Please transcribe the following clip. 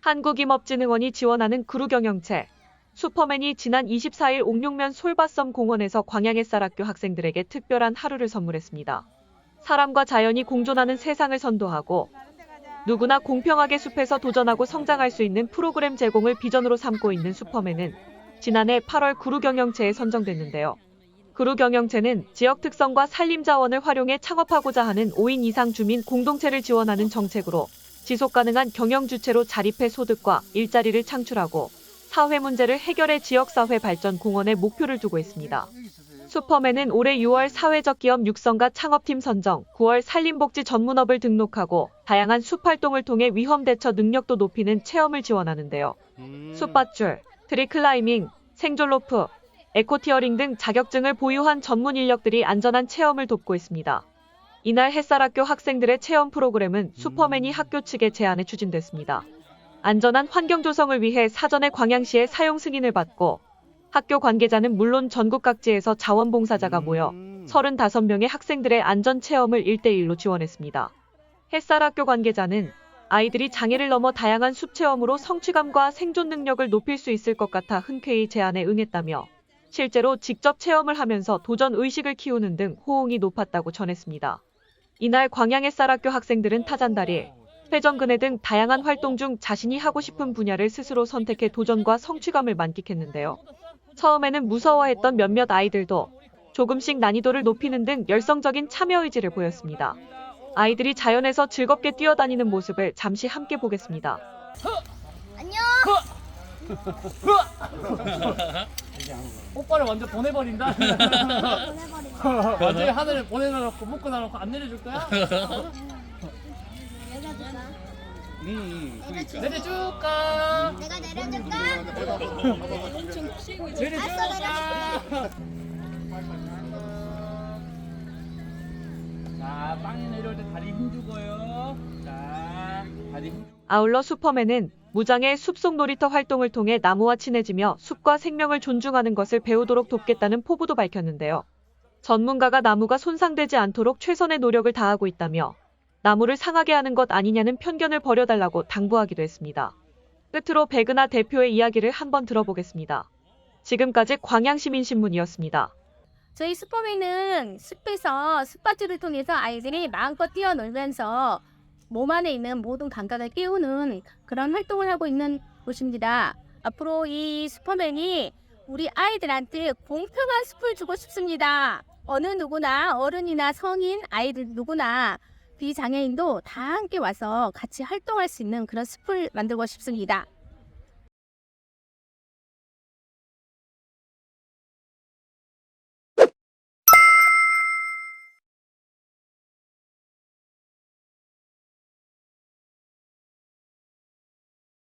한국임업진흥원이 지원하는 그루경영체 슈퍼맨이 지난 24일 옥룡면 솔바섬 공원에서 광양햇살학교 학생들에게 특별한 하루를 선물했습니다. 사람과 자연이 공존하는 세상을 선도하고 누구나 공평하게 숲에서 도전하고 성장할 수 있는 프로그램 제공을 비전으로 삼고 있는 슈퍼맨은 지난해 8월 그루경영체에 선정됐는데요. 그루 경영체는 지역 특성과 산림 자원을 활용해 창업하고자 하는 5인 이상 주민 공동체를 지원하는 정책으로 지속 가능한 경영 주체로 자립해 소득과 일자리를 창출하고 사회 문제를 해결해 지역 사회 발전 공헌의 목표를 두고 있습니다. 슈퍼맨은 올해 6월 사회적 기업 육성과 창업팀 선정, 9월 산림복지 전문업을 등록하고 다양한 숲 활동을 통해 위험 대처 능력도 높이는 체험을 지원하는데요. 숲밧줄, 트리클라이밍, 생존로프, 에코티어링 등 자격증을 보유한 전문 인력들이 안전한 체험을 돕고 있습니다. 이날 햇살학교 학생들의 체험 프로그램은 슈퍼맨이 학교 측에 제안해 추진됐습니다. 안전한 환경 조성을 위해 사전에 광양시의 사용 승인을 받고 학교 관계자는 물론 전국 각지에서 자원봉사자가 모여 35명의 학생들의 안전 체험을 1대1로 지원했습니다. 햇살학교 관계자는 아이들이 장애를 넘어 다양한 숲 체험으로 성취감과 생존 능력을 높일 수 있을 것 같아 흔쾌히 제안에 응했다며 실제로 직접 체험을 하면서 도전 의식을 키우는 등 호응이 높았다고 전했습니다. 이날 광양햇살학교 학생들은 타잔다리, 회전근해 등 다양한 활동 중 자신이 하고 싶은 분야를 스스로 선택해 도전과 성취감을 만끽했는데요. 처음에는 무서워했던 몇몇 아이들도 조금씩 난이도를 높이는 등 열성적인 참여 의지를 보였습니다. 아이들이 자연에서 즐겁게 뛰어다니는 모습을 잠시 함께 보겠습니다. 오빠를 완전 보내버린다. 완전히 하늘에 보내놓고 묶고 나놓고 안 내려줄 거야? 음, 그러니까. 내려줄까? 내가 내려줄까? 내려줄까? 자, 빵이 내려올 때 다리 힘주고요. 자, 다리 힘. 아울러 슈퍼맨은 무장의 숲속 놀이터 활동을 통해 나무와 친해지며 숲과 생명을 존중하는 것을 배우도록 돕겠다는 포부도 밝혔는데요. 전문가가 나무가 손상되지 않도록 최선의 노력을 다하고 있다며 나무를 상하게 하는 것 아니냐는 편견을 버려달라고 당부하기도 했습니다. 끝으로 백은하 대표의 이야기를 한번 들어보겠습니다. 지금까지 광양시민신문이었습니다. 저희 슈퍼맨은 숲에서 숲밭을 통해서 아이들이 마음껏 뛰어놀면서 몸 안에 있는 모든 감각을 깨우는 그런 활동을 하고 있는 곳입니다. 앞으로 이 슈퍼맨이 우리 아이들한테 공평한 숲을 주고 싶습니다. 어느 누구나 어른이나 성인 아이들 누구나 비장애인도 다 함께 와서 같이 활동할 수 있는 그런 숲을 만들고 싶습니다.